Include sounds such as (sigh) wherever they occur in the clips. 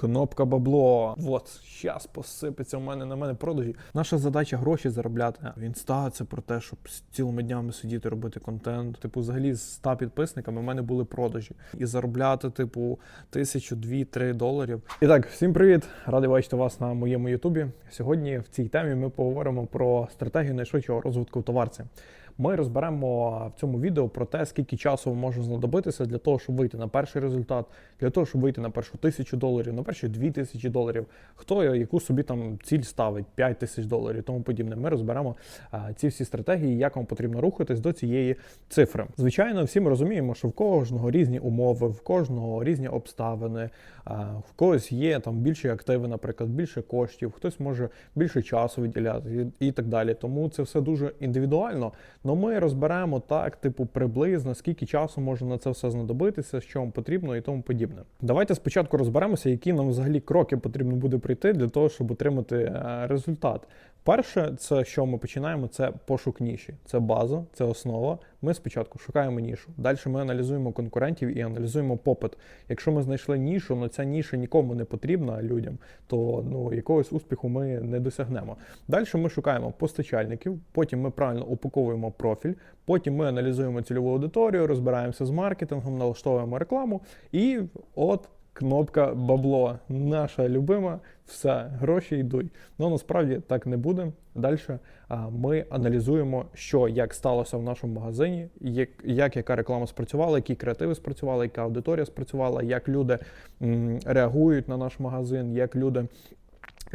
Кнопка бабло. От, щас посипеться у мене на мене продажі. Наша задача гроші заробляти. В інста це про те, щоб з цілими днями сидіти, робити контент. Типу, взагалі з 100 підписниками в мене були продажі. І заробляти, типу, тисячу, дві, три доларів. І так, всім привіт! Радий бачити вас на моєму Ютубі. Сьогодні в цій темі ми поговоримо про стратегію найшвидшого розвитку товарця. Ми розберемо в цьому відео про те, скільки часу може знадобитися для того, щоб вийти на перший результат, для того, щоб вийти на першу тисячу доларів, на перші дві тисячі доларів. Хто яку собі там ціль ставить, 5 тисяч доларів, тому подібне. Ми розберемо ці всі стратегії, як вам потрібно рухатись до цієї цифри. Звичайно, всі ми розуміємо, що в кожного різні умови, в кожного різні обставини, в когось є там більші активи, наприклад, більше коштів, хтось може більше часу виділяти і так далі. Тому це все дуже індивідуально. Ну ми розберемо так, типу, приблизно скільки часу може на це все знадобитися, що вам потрібно і тому подібне. Давайте спочатку розберемося, які нам взагалі кроки потрібно буде прийти для того, щоб отримати е, результат. Перше, це що ми починаємо, це пошук ніші. Це база, це основа. Ми спочатку шукаємо нішу. Далі ми аналізуємо конкурентів і аналізуємо попит. Якщо ми знайшли нішу, але ця ніша нікому не потрібна людям, то ну якогось успіху ми не досягнемо. Далі ми шукаємо постачальників, потім ми правильно упаковуємо профіль, потім ми аналізуємо цільову аудиторію, розбираємося з маркетингом, налаштовуємо рекламу, і от. Кнопка бабло, наша любима, все, гроші йдуть. Ну насправді так не буде. Далі ми аналізуємо, що як сталося в нашому магазині, як, як яка реклама спрацювала, які креативи спрацювали, яка аудиторія спрацювала, як люди м, реагують на наш магазин, як люди.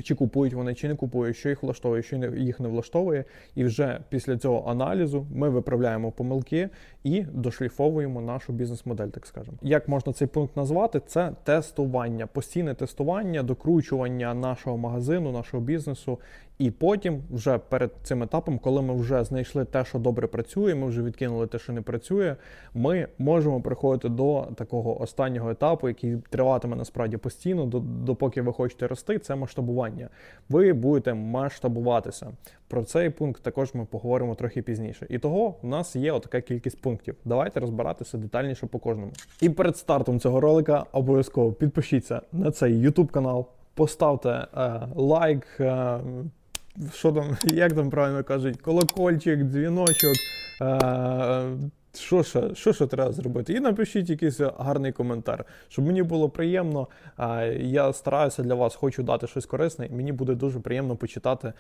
Чи купують вони, чи не купують, що їх влаштовує, що їх не влаштовує, і вже після цього аналізу ми виправляємо помилки і дошліфовуємо нашу бізнес-модель, так скажемо. Як можна цей пункт назвати? Це тестування, постійне тестування, докручування нашого магазину, нашого бізнесу. І потім, вже перед цим етапом, коли ми вже знайшли те, що добре працює, ми вже відкинули те, що не працює, ми можемо приходити до такого останнього етапу, який триватиме насправді постійно, до- допоки ви хочете рости, це масштабування. Ви будете масштабуватися. Про цей пункт також ми поговоримо трохи пізніше. І того в нас є отака кількість пунктів. Давайте розбиратися детальніше по кожному. І перед стартом цього ролика обов'язково підпишіться на цей YouTube канал, поставте е, лайк. Е, що там, (laughs) як там правильно кажуть, колокольчик, дзвіночок. Е, що ще, що ще треба зробити? І напишіть якийсь гарний коментар, щоб мені було приємно. Я стараюся для вас, хочу дати щось корисне, і мені буде дуже приємно почитати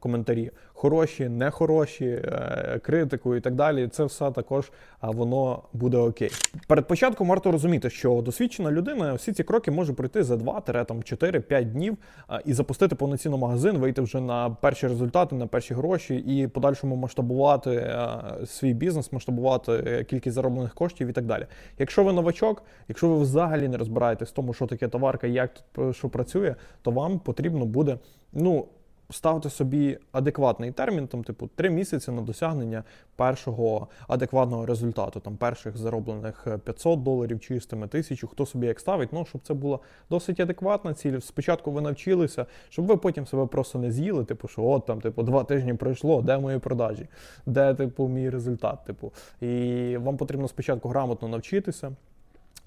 коментарі. Хороші, нехороші, е, критику і так далі. Це все також воно буде окей. Перед початком варто розуміти, що досвідчена людина всі ці кроки може пройти за 2 там 4-5 днів і запустити повноцінно магазин, вийти вже на перші результати, на перші гроші і подальшому масштабувати свій бізнес, масштабувати е, кількість зароблених коштів і так далі. Якщо ви новачок, якщо ви взагалі не розбираєтесь в тому, що таке товарка, як тут що працює, то вам потрібно буде ну. Ставте собі адекватний термін, там, типу, 3 місяці на досягнення першого адекватного результату, там перших зароблених е, 500 доларів чистими, тисячу, хто собі як ставить, ну щоб це була досить адекватна ціль. Спочатку ви навчилися, щоб ви потім себе просто не з'їли, типу, що от там, типу, два тижні пройшло, де мої продажі, де типу мій результат. Типу, і вам потрібно спочатку грамотно навчитися.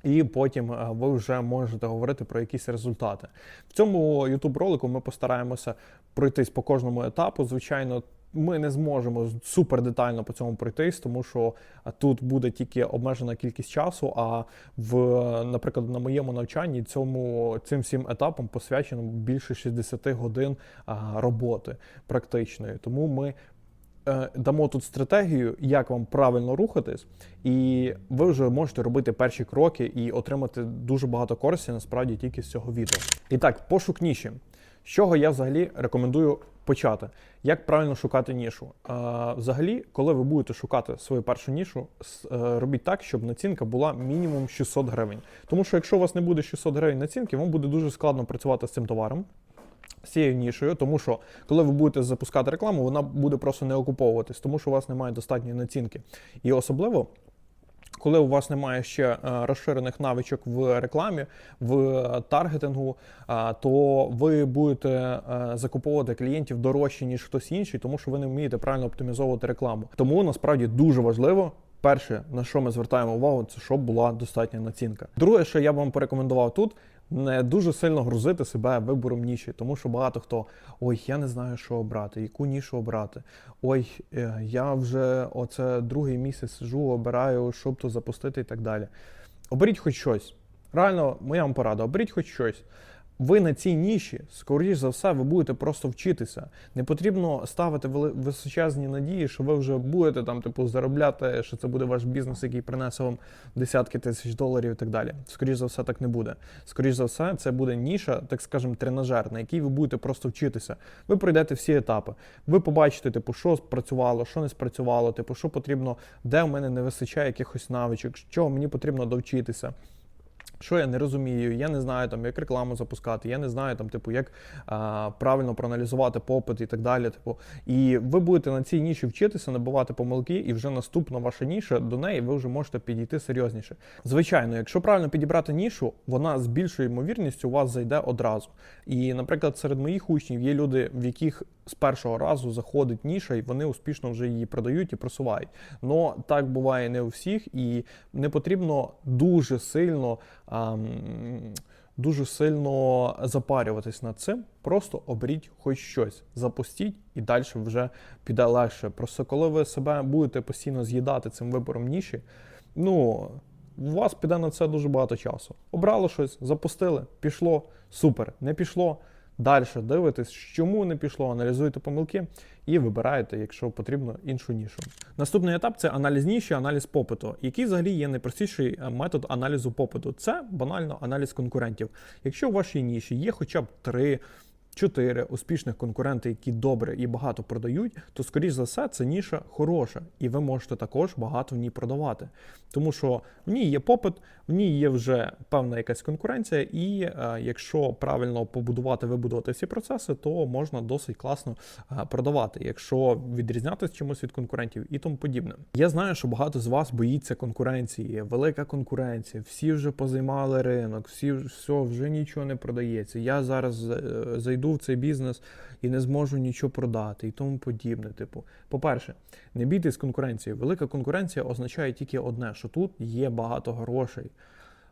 І потім е, ви вже можете говорити про якісь результати. В цьому youtube ролику ми постараємося пройтись по кожному етапу. Звичайно, ми не зможемо супер детально по цьому пройтись, тому що е, тут буде тільки обмежена кількість часу. А в, наприклад, на моєму навчанні цьому цим всім етапам посвячено більше 60 годин роботи практичної. Тому ми е, дамо тут стратегію, як вам правильно рухатись, і ви вже можете робити перші кроки і отримати дуже багато користі насправді тільки з цього відео. І так, пошук ніші. З чого я взагалі рекомендую почати? Як правильно шукати нішу? Е, взагалі, коли ви будете шукати свою першу нішу, е, робіть так, щоб націнка була мінімум 600 гривень. Тому що якщо у вас не буде 600 гривень націнки, вам буде дуже складно працювати з цим товаром з цією нішою, тому що коли ви будете запускати рекламу, вона буде просто не окуповуватись, тому що у вас немає достатньої націнки. І особливо. Коли у вас немає ще е, розширених навичок в рекламі, в таргетингу, е, то ви будете е, закуповувати клієнтів дорожче, ніж хтось інший, тому що ви не вмієте правильно оптимізовувати рекламу. Тому насправді дуже важливо. Перше, на що ми звертаємо увагу, це щоб була достатня націнка. Друге, що я б вам порекомендував тут, не дуже сильно грузити себе вибором ніші, тому що багато хто ой, я не знаю, що обрати, яку нішу обрати. Ой, е, я вже оце другий місяць сижу, обираю, щоб то запустити і так далі. Оберіть хоч щось. Реально, моя вам порада, оберіть хоч щось. Ви на цій ніші, скоріш за все, ви будете просто вчитися. Не потрібно ставити височезні надії, що ви вже будете там, типу, заробляти, що це буде ваш бізнес, який принесе вам десятки тисяч доларів і так далі. Скоріш за все, так не буде. Скоріш за все, це буде ніша, так скажемо, тренажер, на якій ви будете просто вчитися. Ви пройдете всі етапи. Ви побачите, типу, що спрацювало, що не спрацювало, типу, що потрібно, де в мене не вистачає якихось навичок, чого мені потрібно довчитися. Що я не розумію, я не знаю там, як рекламу запускати, я не знаю там, типу, як а, правильно проаналізувати попит і так далі. Типу, і ви будете на цій ніші вчитися, набивати помилки, і вже наступна ваша ніша до неї ви вже можете підійти серйозніше. Звичайно, якщо правильно підібрати нішу, вона з більшою ймовірністю у вас зайде одразу. І, наприклад, серед моїх учнів є люди, в яких з першого разу заходить ніша, і вони успішно вже її продають і просувають. Но так буває не у всіх, і не потрібно дуже сильно. ам, Дуже сильно запарюватись над цим, просто оберіть хоч щось, запустіть і далі вже піде легше. Просто коли ви себе будете постійно з'їдати цим вибором ніші, ну у вас піде на це дуже багато часу. Обрали щось, запустили, пішло, супер, не пішло. Далі дивитесь, чому не пішло, аналізуєте помилки і вибираєте, якщо потрібно, іншу нішу. Наступний етап це аналіз ніші, аналіз попиту. Який взагалі є найпростіший е, метод аналізу попиту? Це банально аналіз конкурентів. Якщо у вашій ніші є хоча б три. Чотири успішних конкуренти, які добре і багато продають, то скоріш за все це ніша хороша, і ви можете також багато в ній продавати. Тому що в ній є попит, в ній є вже певна якась конкуренція, і е, якщо правильно побудувати, вибудувати всі процеси, то можна досить класно е, продавати, якщо відрізнятися чимось від конкурентів і тому подібне. Я знаю, що багато з вас боїться конкуренції, велика конкуренція, всі вже позаймали ринок, всі все, вже нічого не продається. Я зараз е, зайду в цей бізнес і не зможу нічого продати і тому подібне. Типу, по-перше, не бійтесь конкуренції. Велика конкуренція означає тільки одне, що тут є багато грошей.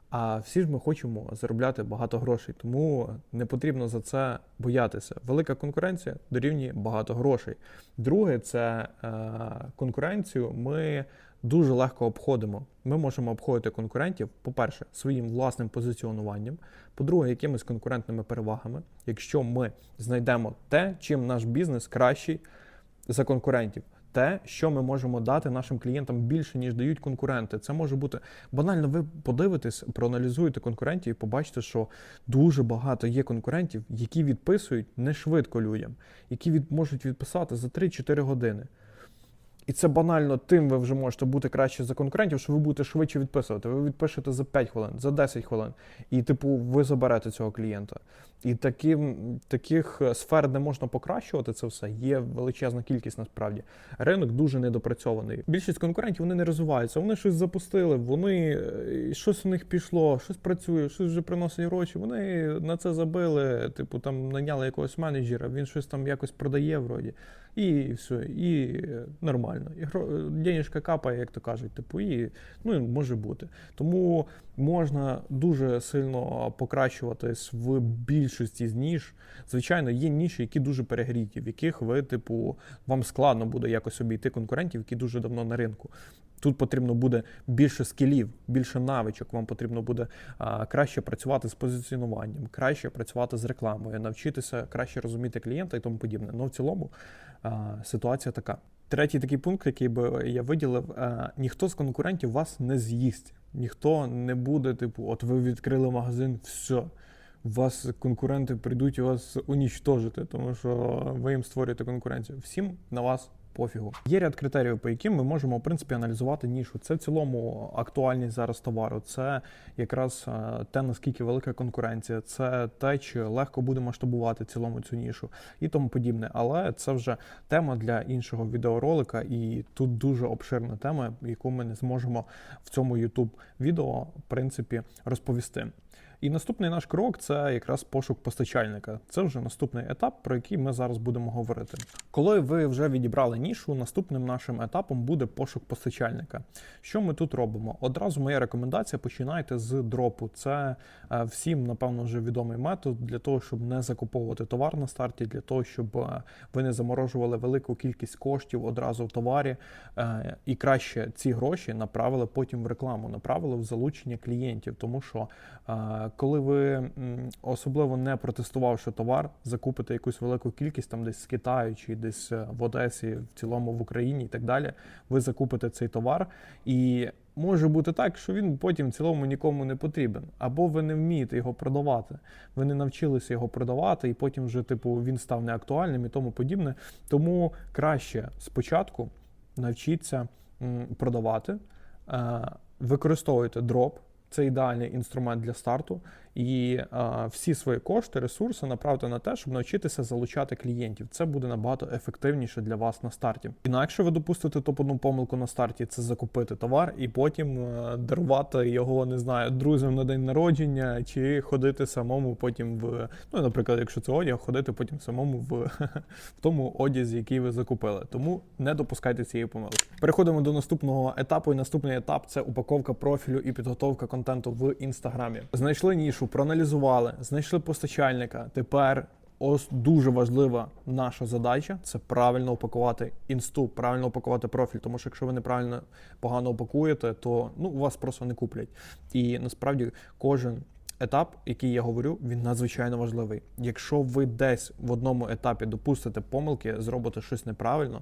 А всі ж ми хочемо заробляти багато грошей, тому не потрібно за це боятися. Велика конкуренція дорівнює багато грошей. Друге, це е, конкуренцію ми дуже легко обходимо. Ми можемо обходити конкурентів, по-перше, своїм власним позиціонуванням, по-друге, якимись конкурентними перевагами. Якщо ми знайдемо те, чим наш бізнес кращий за конкурентів. Те, що ми можемо дати нашим клієнтам більше, ніж дають конкуренти. Це може бути банально. Ви подивитесь, проаналізуєте конкурентів і побачите, що дуже багато є конкурентів, які відписують не швидко людям, які від, можуть відписати за 3-4 години. І це банально тим ви вже можете бути краще за конкурентів, що ви будете швидше відписувати. Ви відпишете за 5 хвилин, за 10 хвилин. І, типу, ви заберете цього клієнта. І таким, таких е, сфер, де можна покращувати це все, є величезна кількість насправді. Ринок дуже недопрацьований. Більшість конкурентів вони не розвиваються. Вони щось запустили, вони е, щось у них пішло, щось працює, щось вже приносить гроші. Вони на це забили. Типу, там наняли якогось менеджера, він щось там якось продає вроді. І все, і нормально. І денежка капає, як то кажуть, типу, і ну, може бути. Тому можна дуже сильно покращуватись в більшості з ніж. Звичайно, є ніші, які дуже перегріті, в яких ви, типу, вам складно буде якось обійти конкурентів, які дуже давно на ринку. Тут потрібно буде більше скілів, більше навичок. Вам потрібно буде а, краще працювати з позиціонуванням, краще працювати з рекламою, навчитися краще розуміти клієнта і тому подібне. Ну в цілому а, ситуація така. Третій такий пункт, який би я виділив: а, ніхто з конкурентів вас не з'їсть, ніхто не буде, типу, от ви відкрили магазин, все. Вас конкуренти прийдуть і вас унічтожити, тому що ви їм створюєте конкуренцію. Всім на вас пофігу. Є ряд критеріїв, по яким ми можемо в принципі аналізувати нішу. Це в цілому актуальність зараз товару. Це якраз е, те, наскільки велика конкуренція, це те, чи легко буде масштабувати в цілому цю нішу і тому подібне. Але це вже тема для іншого відеоролика, і тут дуже обширна тема, яку ми не зможемо в цьому youtube відео в принципі розповісти. І наступний наш крок це якраз пошук постачальника. Це вже наступний етап, про який ми зараз будемо говорити. Коли ви вже відібрали нішу, наступним нашим етапом буде пошук постачальника. Що ми тут робимо? Одразу моя рекомендація: починайте з дропу. Це е, всім, напевно, вже відомий метод для того, щоб не закуповувати товар на старті, для того, щоб е, ви не заморожували велику кількість коштів одразу в товарі, е, і краще ці гроші направили потім в рекламу, направили в залучення клієнтів, тому що коли ви особливо не протестувавши товар, закупите якусь велику кількість там десь з Китаю чи десь е, в Одесі, в цілому в Україні і так далі, ви закупите цей товар і. Може бути так, що він потім в цілому нікому не потрібен, або ви не вмієте його продавати. Ви не навчилися його продавати, і потім вже, типу, він став неактуальним і тому подібне. Тому краще спочатку навчіться продавати, е, використовуйте дроп. Це ідеальний інструмент для старту, і е, всі свої кошти, ресурси направте на те, щоб навчитися залучати клієнтів. Це буде набагато ефективніше для вас на старті. Інакше ви допустите топ одну помилку на старті це закупити товар і потім е, дарувати його, не знаю, друзям на день народження чи ходити самому потім в. Ну, наприклад, якщо це одяг, ходити потім самому в, (laughs) в тому одязі, який ви закупили. Тому не допускайте цієї помилки. Переходимо до наступного етапу. І наступний етап це упаковка профілю і підготовка контенту в інстаграмі. Знайшли нішу, проаналізували, знайшли постачальника. Тепер ось дуже важлива наша задача це правильно упакувати інсту, правильно упакувати профіль. Тому що якщо ви неправильно погано упакуєте, то ну вас просто не куплять. І насправді кожен. Етап, який я говорю, він надзвичайно важливий. Якщо ви десь в одному етапі допустите помилки, зробите щось неправильно,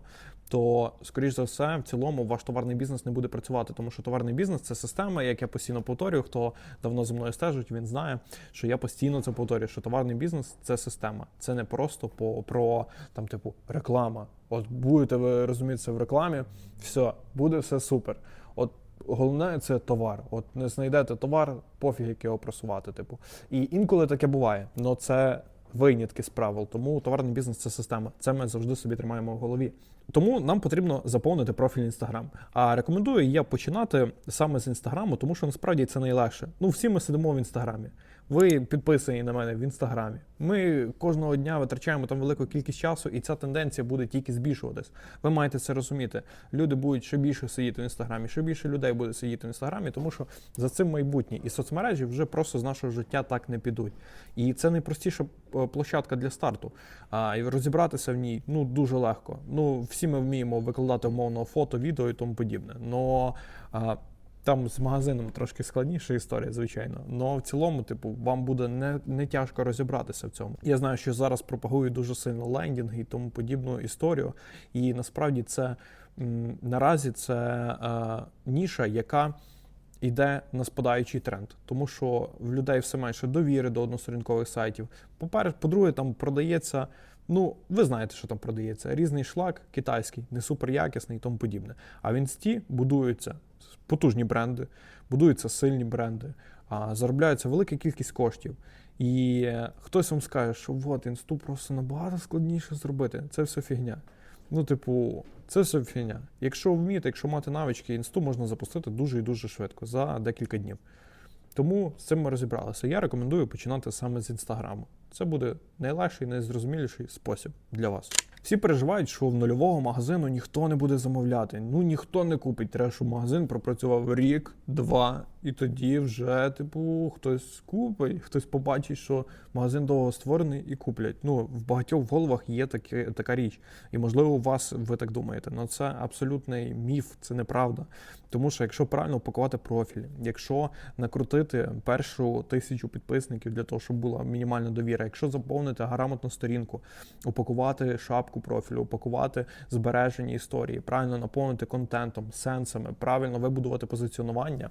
то скоріш за все, в цілому ваш товарний бізнес не буде працювати, тому що товарний бізнес це система, як я постійно повторюю. Хто давно за мною стежить, він знає, що я постійно це повторюю. Що товарний бізнес це система, це не просто по про там, типу, реклама. От будете ви розуміти в рекламі, все буде все супер. От головне це товар. От не знайдете товар, пофіг як його просувати. Типу, і інколи таке буває, але це винятки з правил. Тому товарний бізнес це система. Це ми завжди собі тримаємо в голові. Тому нам потрібно заповнити профіль Інстаграм. А рекомендую я починати саме з інстаграму, тому що насправді це найлегше. Ну, всі ми сидимо в інстаграмі. Ви підписані на мене в інстаграмі. Ми кожного дня витрачаємо там велику кількість часу, і ця тенденція буде тільки збільшуватись. Ви маєте це розуміти. Люди будуть ще більше сидіти в інстаграмі, ще більше людей буде сидіти в інстаграмі, тому що за цим майбутнє. І соцмережі вже просто з нашого життя так не підуть. І це найпростіша е, площадка для старту. А і розібратися в ній ну дуже легко. Ну всі ми вміємо викладати умовно фото, відео і тому подібне. Но а, там з магазином трошки складніша історія, звичайно. Но в цілому, типу, вам буде не, не тяжко розібратися в цьому. Я знаю, що зараз пропагують дуже сильно лендінги і тому подібну історію. І насправді це м, наразі це е, ніша, яка йде на спадаючий тренд, тому що в людей все менше довіри до односторінкових сайтів. По-перше, по-друге, там продається. Ну, ви знаєте, що там продається. Різний шлак китайський, не супер якісний і тому подібне. А в інсті будуються потужні бренди, будуються сильні бренди, заробляється велика кількість коштів. І е, хтось вам скаже, що от інсту просто набагато складніше зробити. Це все фігня. Ну, типу, це все фігня. Якщо вмієте, якщо мати навички, інсту можна запустити дуже і дуже швидко за декілька днів. Тому з цим ми розібралися. Я рекомендую починати саме з інстаграму. Це буде найлегший, найзрозуміліший спосіб для вас. Всі переживають, що в нульового магазину ніхто не буде замовляти. Ну ніхто не купить. Щоб магазин пропрацював рік, два, і тоді вже, типу, хтось купить, хтось побачить, що магазин довго створений і куплять. Ну, в багатьох головах є таке, така річ. І можливо, у вас ви так думаєте. але це абсолютний міф, це неправда. Тому що якщо правильно упакувати профіль, якщо накрутити першу тисячу підписників для того, щоб була мінімальна довіра, якщо заповнити грамотну сторінку, упакувати шапку профілю, упакувати збережені історії, правильно наповнити контентом, сенсами, правильно вибудувати позиціонування,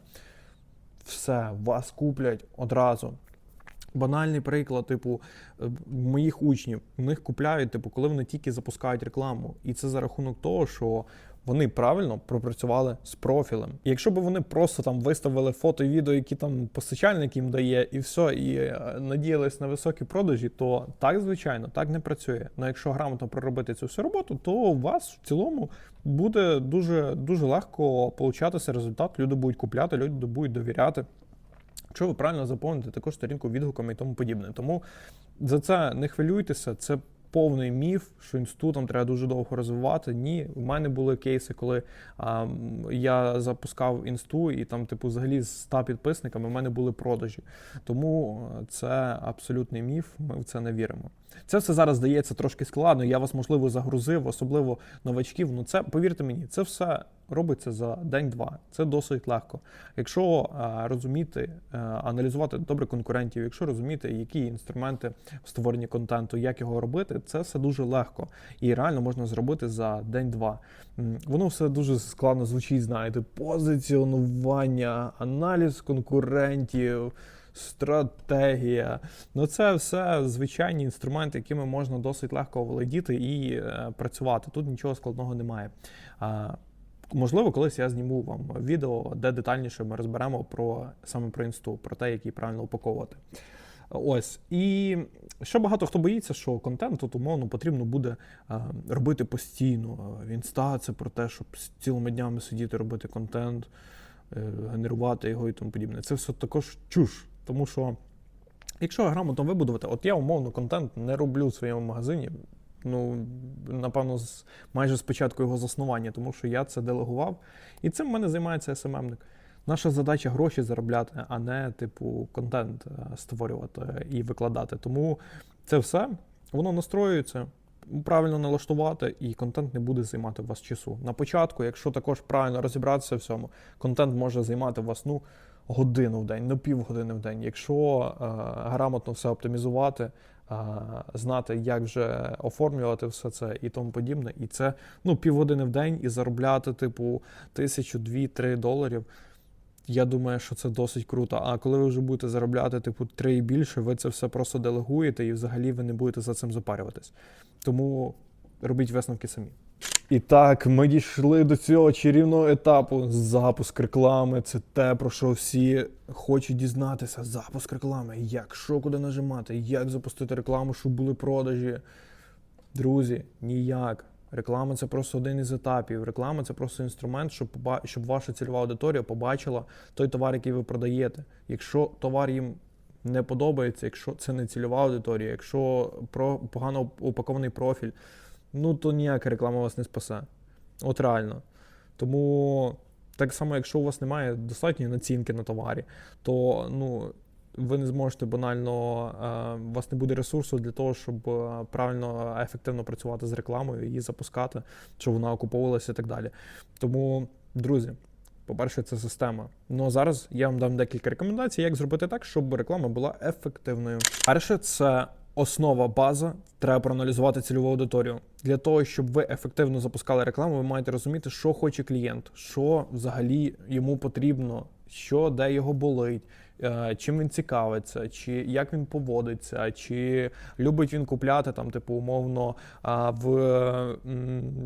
все, вас куплять одразу. Банальний приклад, типу, е, моїх учнів, у них купляють, типу, коли вони тільки запускають рекламу. І це за рахунок того, що вони правильно пропрацювали з профілем. І якщо б вони просто там виставили фото і відео, які там постачальник їм дає, і все, і е, надіялись на високі продажі, то так, звичайно, так не працює. Але якщо грамотно проробити цю всю роботу, то у вас в цілому буде дуже дуже легко получатися результат. Люди будуть купляти, люди будуть довіряти. Якщо ви правильно заповните також сторінку відгуками і тому подібне. Тому за це не хвилюйтеся, це повний міф, що інститутом треба дуже довго розвивати. Ні, в мене були кейси, коли а, я запускав інсту, і там, типу, взагалі з 100 підписниками в мене були продажі. Тому е, це абсолютний міф. Ми в це не віримо. Це все зараз здається трошки складно. Я вас можливо загрузив, особливо новачків. Ну це повірте мені, це все робиться за день-два. Це досить легко. Якщо е, розуміти, е, аналізувати добре конкурентів, якщо розуміти, які інструменти в створенні контенту, як його робити, це все дуже легко і реально можна зробити за день-два. Воно все дуже складно звучить, знаєте, позиціонування, аналіз конкурентів. Стратегія, ну це все звичайні інструменти, якими можна досить легко володіти і е, працювати. Тут нічого складного немає. А, можливо, колись я зніму вам відео, де детальніше ми розберемо про саме про інсту, про те, як її правильно упаковувати. Ось і ще багато хто боїться, що контент тут умовно потрібно буде е, робити постійно. Е, Інста це про те, щоб цілими днями сидіти, робити контент, е, генерувати його і тому подібне. Це все також чуш. Тому що, якщо грамотно вибудувати, от я умовно контент не роблю в своєму магазині. Ну, напевно, з майже з початку його заснування, тому що я це делегував, і цим в мене займається СММник. Наша задача гроші заробляти, а не типу контент е, створювати і викладати. Тому це все воно настроюється. Правильно налаштувати, і контент не буде займати у вас часу. На початку, якщо також правильно розібратися в цьому, контент може займати у вас ну, годину в день, ну півгодини в день. Якщо е, грамотно все оптимізувати, е, знати, як вже оформлювати все це і тому подібне, і це ну, півгодини в день і заробляти, типу, тисячу, дві, три доларів. Я думаю, що це досить круто. А коли ви вже будете заробляти, типу, три і більше, ви це все просто делегуєте і взагалі ви не будете за цим запарюватись. Тому робіть висновки самі. І так, ми дійшли до цього чарівного етапу. Запуск реклами. Це те, про що всі хочуть дізнатися. Запуск реклами. Як що куди нажимати, як запустити рекламу, щоб були продажі. Друзі, ніяк. Реклама це просто один із етапів. Реклама це просто інструмент, щоб щоб ваша цільова аудиторія побачила той товар, який ви продаєте. Якщо товар їм не подобається, якщо це не цільова аудиторія, якщо про погано упакований профіль, ну то ніяка реклама вас не спасе. От реально. Тому так само, якщо у вас немає достатньої націнки на товарі, то ну. Ви не зможете банально, е, у вас не буде ресурсу для того, щоб е, правильно ефективно працювати з рекламою, її запускати, щоб вона окуповувалася і так далі. Тому, друзі, по-перше, це система. Ну а зараз я вам дам декілька рекомендацій, як зробити так, щоб реклама була ефективною. Перше, це основа база. Треба проаналізувати цільову аудиторію. Для того, щоб ви ефективно запускали рекламу, ви маєте розуміти, що хоче клієнт, що взагалі йому потрібно, що де його болить. Е, Чим він цікавиться, чи як він поводиться, чи любить він купляти там, типу, умовно, в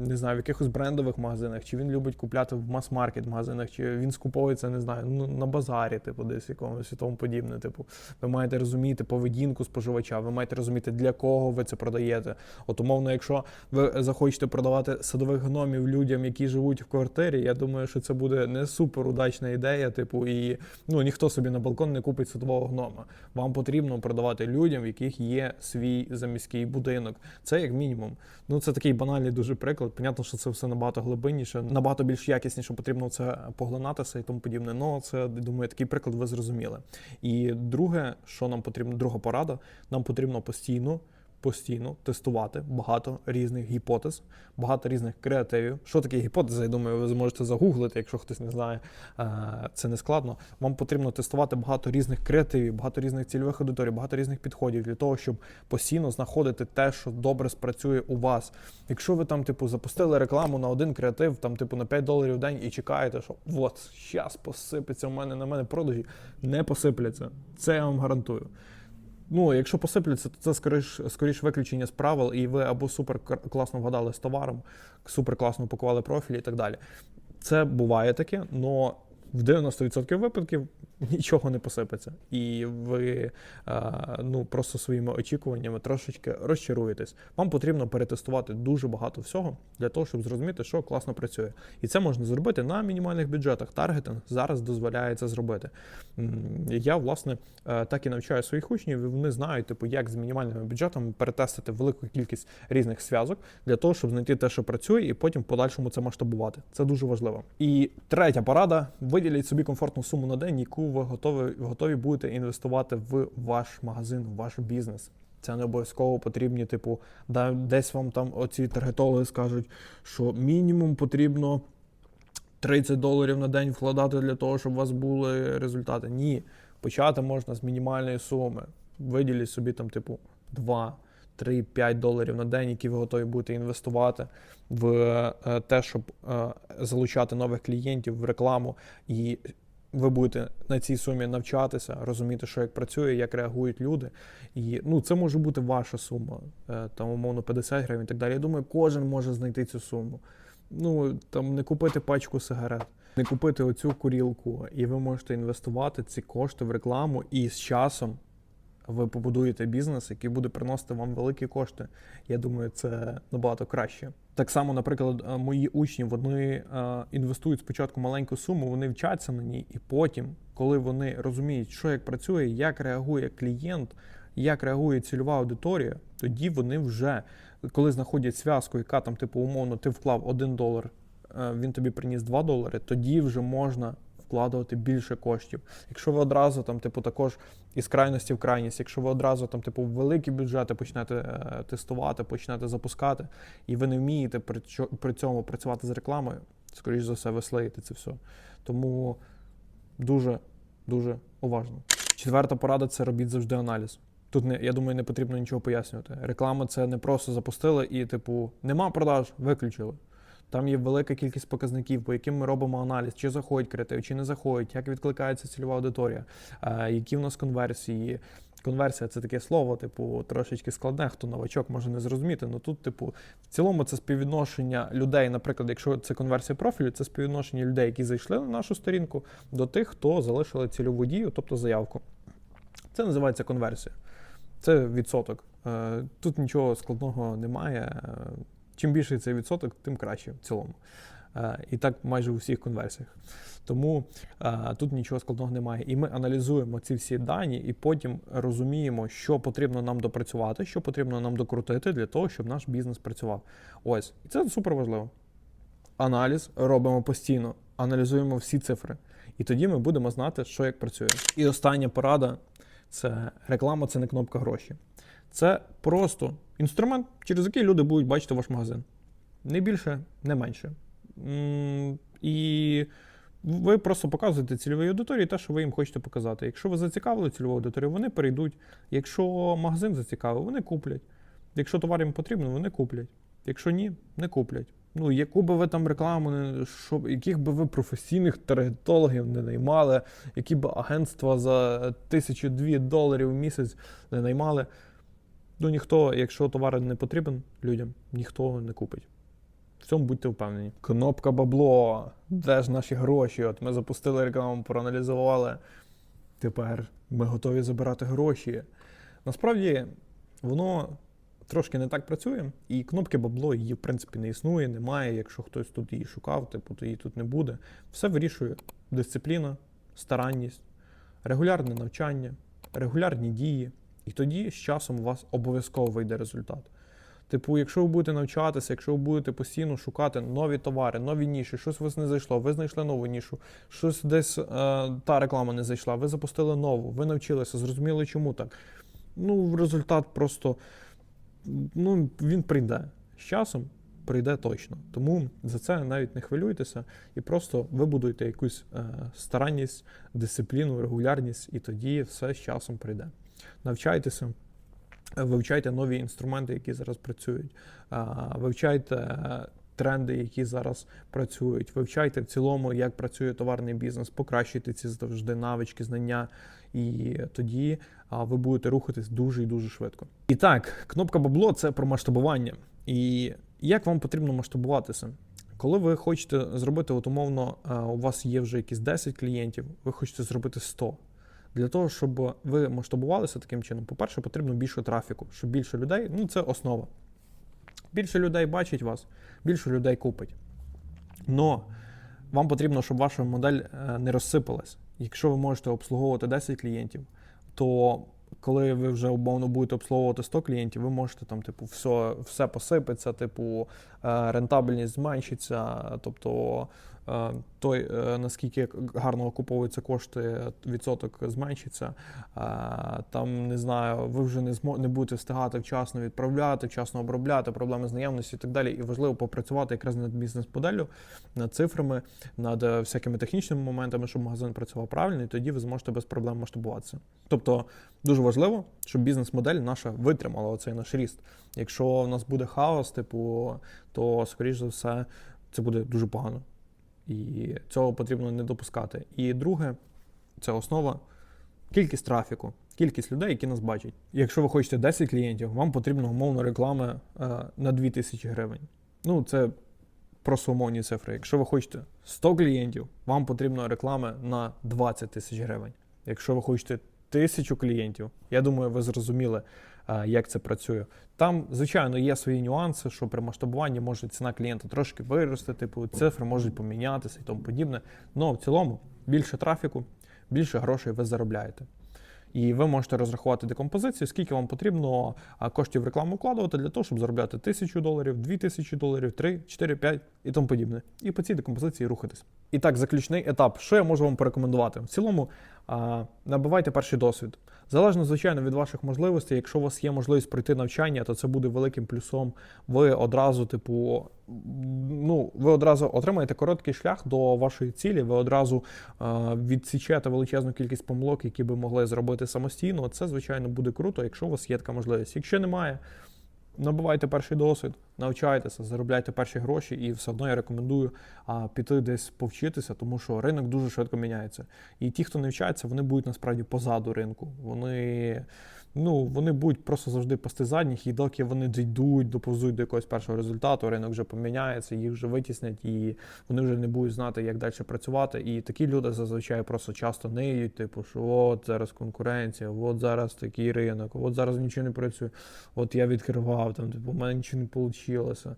не знаю, в якихось брендових магазинах, чи він любить купляти в мас-маркет магазинах, чи він скуповується, не знаю, ну на базарі, типу, десь якомусь і тому подібне. Типу, ви маєте розуміти поведінку споживача, ви маєте розуміти, для кого ви це продаєте. От умовно, якщо ви захочете продавати садових гномів людям, які живуть в квартирі, я думаю, що це буде не супер удачна ідея. Типу, і ну ніхто собі на балкон не купить садового гнома. Вам потрібно продавати людям, в яких є свій заміський будинок. Це як мінімум. Ну це такий банальний дуже приклад. Понятно, що це все набагато глибинніше, набагато більш якісніше потрібно це поглинатися і тому подібне. Ну це думаю, такий приклад ви зрозуміли. І друге, що нам потрібно, друга порада, нам потрібно постійно. Постійно тестувати багато різних гіпотез, багато різних креативів. Що таке гіпотеза? Я думаю, ви зможете загуглити, якщо хтось не знає, Е, це не складно. Вам потрібно тестувати багато різних креативів, багато різних цільових аудиторій, багато різних підходів для того, щоб постійно знаходити те, що добре спрацює у вас. Якщо ви там, типу, запустили рекламу на один креатив, там, типу, на 5 доларів в день і чекаєте, що от, щас посипеться в мене на мене продажі, не посипляться. Це я вам гарантую. Ну, якщо посиплються, то це скоріш, скоріш виключення з правил, і ви або супер класно вгадали з товаром, супер класно упакували профілі і так далі. Це буває таке, але в 90% випадків (laughs) нічого не посипеться, і ви е, ну просто своїми очікуваннями трошечки розчаруєтесь. Вам потрібно перетестувати дуже багато всього для того, щоб зрозуміти, що класно працює. І це можна зробити на мінімальних бюджетах. Таргетинг зараз дозволяє це зробити. Я власне е, так і навчаю своїх учнів, і вони знають, типу, як з мінімальними бюджетами перетестити велику кількість різних зв'язок для того, щоб знайти те, що працює, і потім в подальшому це масштабувати. Це дуже важливо. І третя порада: виділіть собі комфортну суму на день, яку ви готові, готові будете інвестувати в ваш магазин, в ваш бізнес. Це не обов'язково потрібні, типу, да, десь вам там оці таргетологи скажуть, що мінімум потрібно 30 доларів на день вкладати для того, щоб у вас були результати. Ні, почати можна з мінімальної суми. Виділіть собі там, типу, 2, 3, 5 доларів на день, які ви готові будете інвестувати в е, те, щоб е, залучати нових клієнтів в рекламу, і ви будете на цій сумі навчатися, розуміти, що як працює, як реагують люди. І ну, це може бути ваша сума, е, там, умовно, 50 гривень і так далі. Я думаю, кожен може знайти цю суму. Ну, там не купити пачку сигарет, не купити оцю курілку, і ви можете інвестувати ці кошти в рекламу, і з часом ви побудуєте бізнес, який буде приносити вам великі кошти. Я думаю, це набагато краще. Так само, наприклад, е, мої учні вони е, інвестують спочатку маленьку суму, вони вчаться на ній, і потім, коли вони розуміють, що як працює, як реагує клієнт, як реагує цільова аудиторія, тоді вони вже, коли знаходять зв'язку, яка там, типу, умовно, ти вклав 1 долар, е, він тобі приніс 2 долари, тоді вже можна вкладувати більше коштів. Якщо ви одразу там, типу, також із крайності в крайність, якщо ви одразу там, типу, великі бюджети почнете е, тестувати, почнете запускати, і ви не вмієте при, цьому працювати з рекламою, скоріш за все, ви слеїте це все. Тому дуже дуже уважно. Четверта порада це робіть завжди аналіз. Тут не я думаю, не потрібно нічого пояснювати. Реклама це не просто запустили і, типу, нема продаж, виключили. Там є велика кількість показників, по яким ми робимо аналіз, чи заходять креатив, чи не заходять, як відкликається цільова аудиторія, е, які в нас конверсії. Конверсія це таке слово, типу, трошечки складне, хто новачок може не зрозуміти. Ну тут, типу, в цілому це співвідношення людей, наприклад, якщо це конверсія профілю, це співвідношення людей, які зайшли на нашу сторінку, до тих, хто залишили цільову дію, тобто заявку. Це називається конверсія. Це відсоток. Е, Тут нічого складного немає. Чим більший цей відсоток, тим краще в цілому. Е, І так майже у всіх конверсіях. Тому е, тут нічого складного немає. І ми аналізуємо ці всі дані, і потім розуміємо, що потрібно нам допрацювати, що потрібно нам докрутити для того, щоб наш бізнес працював. Ось. І це супер важливо. Аналіз робимо постійно, аналізуємо всі цифри. І тоді ми будемо знати, що як працює. І остання порада це реклама, це не кнопка гроші. Це просто інструмент, через який люди будуть бачити ваш магазин. Не більше, не менше. І ви просто показуєте цільовій аудиторії те, що ви їм хочете показати. Якщо ви зацікавили цільову аудиторію, вони перейдуть. Якщо магазин зацікавив, вони куплять. Якщо товар їм потрібен, вони куплять. Якщо ні, не куплять. Ну, яку би ви там рекламу, не що, яких би ви професійних таргетологів не наймали, які б агентства за тисячу-дві доларів в місяць не наймали. Ну ніхто, якщо товар не потрібен людям, ніхто не купить. В цьому будьте впевнені. Кнопка бабло. Де ж наші гроші? От ми запустили рекламу, проаналізували. Тепер ми готові забирати гроші. Насправді, воно трошки не так працює, і кнопки бабло її, в принципі, не існує, немає. Якщо хтось тут її шукав, типу, то її тут не буде. Все вирішує дисципліна, старанність, регулярне навчання, регулярні дії. І тоді з часом у вас обов'язково вийде результат. Типу, якщо ви будете навчатися, якщо ви будете постійно шукати нові товари, нові ніші, щось у вас не зайшло, ви знайшли нову нішу, щось десь е, та реклама не зайшла, ви запустили нову, ви навчилися, зрозуміли, чому так. Ну, результат просто ну, він прийде. З часом прийде точно. Тому за це навіть не хвилюйтеся і просто вибудуйте якусь е, старанність, дисципліну, регулярність, і тоді все з часом прийде. Навчайтеся. Вивчайте нові інструменти, які зараз працюють. Вивчайте тренди, які зараз працюють. Вивчайте в цілому, як працює товарний бізнес, покращуйте ці завжди навички, знання, і тоді ви будете рухатись дуже і дуже швидко. І так, кнопка бабло це про масштабування. І як вам потрібно масштабуватися? Коли ви хочете зробити, от умовно, у вас є вже якісь 10 клієнтів, ви хочете зробити 100. Для того, щоб ви масштабувалися таким чином, по-перше, потрібно більше трафіку, щоб більше людей, ну це основа. Більше людей бачить вас, більше людей купить. Но вам потрібно, щоб ваша модель е, не розсипалась. Якщо ви можете обслуговувати 10 клієнтів, то коли ви вже умовно будете обслуговувати 100 клієнтів, ви можете там, типу, все, все посипеться, типу, е, рентабельність зменшиться, тобто той, е, наскільки гарно окуповуються кошти, відсоток зменшиться. Е, Там не знаю, ви вже не змо не будете встигати вчасно відправляти, вчасно обробляти, проблеми з наявності і так далі. І важливо попрацювати якраз над бізнес-моделлю, над цифрами, над е, всякими технічними моментами, щоб магазин працював правильно, і тоді ви зможете без проблем масштабуватися. Тобто дуже важливо, щоб бізнес-модель наша витримала оцей наш ріст. Якщо в нас буде хаос, типу, то скоріш за все це буде дуже погано. І цього потрібно не допускати. І друге, це основа кількість трафіку, кількість людей, які нас бачать. Якщо ви хочете 10 клієнтів, вам потрібно умовно реклами е, на 2000 гривень. Ну, це просто умовні цифри. Якщо ви хочете 100 клієнтів, вам потрібно реклами на 20 тисяч гривень. Якщо ви хочете тисячу клієнтів, я думаю, ви зрозуміли, як це працює. Там, звичайно, є свої нюанси, що при масштабуванні може ціна клієнта трошки вирости, типу цифри можуть помінятися і тому подібне. Але в цілому більше трафіку, більше грошей ви заробляєте. І ви можете розрахувати декомпозицію, скільки вам потрібно коштів рекламу вкладувати для того, щоб заробляти тисячу доларів, дві тисячі доларів, три, чотири, п'ять і тому подібне. І по цій декомпозиції рухатись. І так, заключний етап. Що я можу вам порекомендувати? В цілому а, набивайте перший досвід. Залежно, звичайно, від ваших можливостей. Якщо у вас є можливість пройти навчання, то це буде великим плюсом. Ви одразу, типу, ну, ви одразу отримаєте короткий шлях до вашої цілі, ви одразу е, відсічете величезну кількість помилок, які би могли зробити самостійно. Це, звичайно, буде круто, якщо у вас є така можливість. Якщо немає, набивайте перший досвід, навчайтеся, заробляйте перші гроші, і все одно я рекомендую а, піти десь повчитися, тому що ринок дуже швидко міняється. І ті, хто не вчається, вони будуть насправді позаду ринку. Вони. Ну, вони будуть просто завжди пасти задніх, і доки вони дійдуть, доповзуть до якогось першого результату, ринок вже поміняється, їх вже витіснять, і вони вже не будуть знати, як далі працювати. І такі люди зазвичай просто часто ниють, типу, що от зараз конкуренція, от зараз такий ринок, от зараз нічого не працює. От я відкривав там, типу, у мене нічого не вийшло.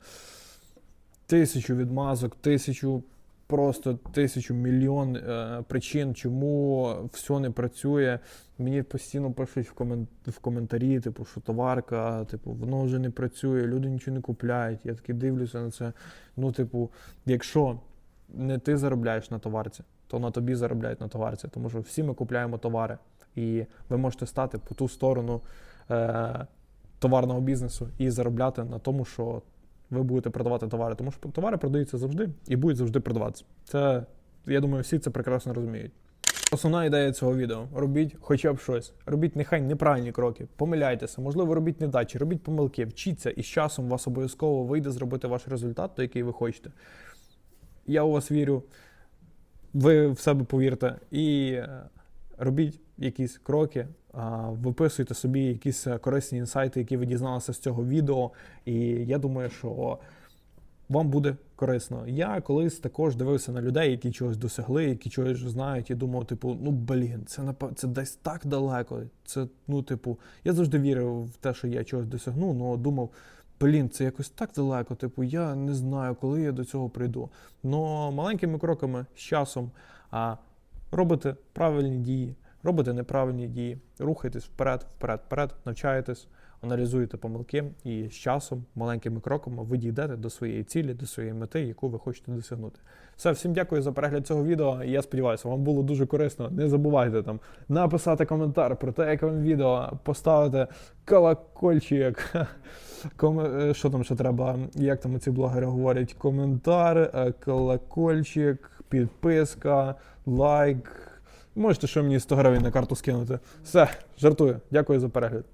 Тисячу відмазок, тисячу. Просто тисячу мільйон е, причин, чому все не працює. Мені постійно пишуть в, комен... в коментарі, типу, що товарка, типу, воно вже не працює, люди нічого не купляють. Я таки дивлюся на це. Ну, типу, якщо не ти заробляєш на товарці, то на тобі заробляють на товарці. Тому що всі ми купляємо товари. І ви можете стати по ту сторону е- товарного бізнесу і заробляти на тому, що ви будете продавати товари. Тому що товари продаються завжди і будуть завжди продаватися. Це, я думаю, всі це прекрасно розуміють. Основна ідея цього відео робіть хоча б щось. Робіть нехай неправильні кроки, помиляйтеся, можливо, робіть недачі, робіть помилки, вчіться, і з часом у вас обов'язково вийде зробити ваш результат, той, який ви хочете. Я у вас вірю, ви в себе повірте і е, робіть якісь кроки, виписуйте собі якісь е, корисні інсайти, які ви дізналися з цього відео. І я думаю, що вам буде корисно. Я колись також дивився на людей, які чогось досягли, які чогось знають, і думав, типу, ну блін, це це десь так далеко. Це, ну, типу, я завжди вірив в те, що я чогось досягну, але думав. Блін, це якось так далеко. Типу, я не знаю, коли я до цього прийду. Но маленькими кроками з часом а, робите правильні дії, робите неправильні дії, рухайтесь вперед, вперед, вперед, навчаєтесь, аналізуєте помилки, і з часом, маленькими кроками, ви дійдете до своєї цілі, до своєї мети, яку ви хочете досягнути. Все, всім дякую за перегляд цього відео. Я сподіваюся, вам було дуже корисно. Не забувайте там написати коментар про те, як вам відео, поставити колокольчик. (laughs) Ком... е, Що там ще треба? Як там ці блогери говорять? Коментар, е, колокольчик, підписка, лайк. Можете що мені 100 гривень на карту скинути. Все, жартую. Дякую за перегляд.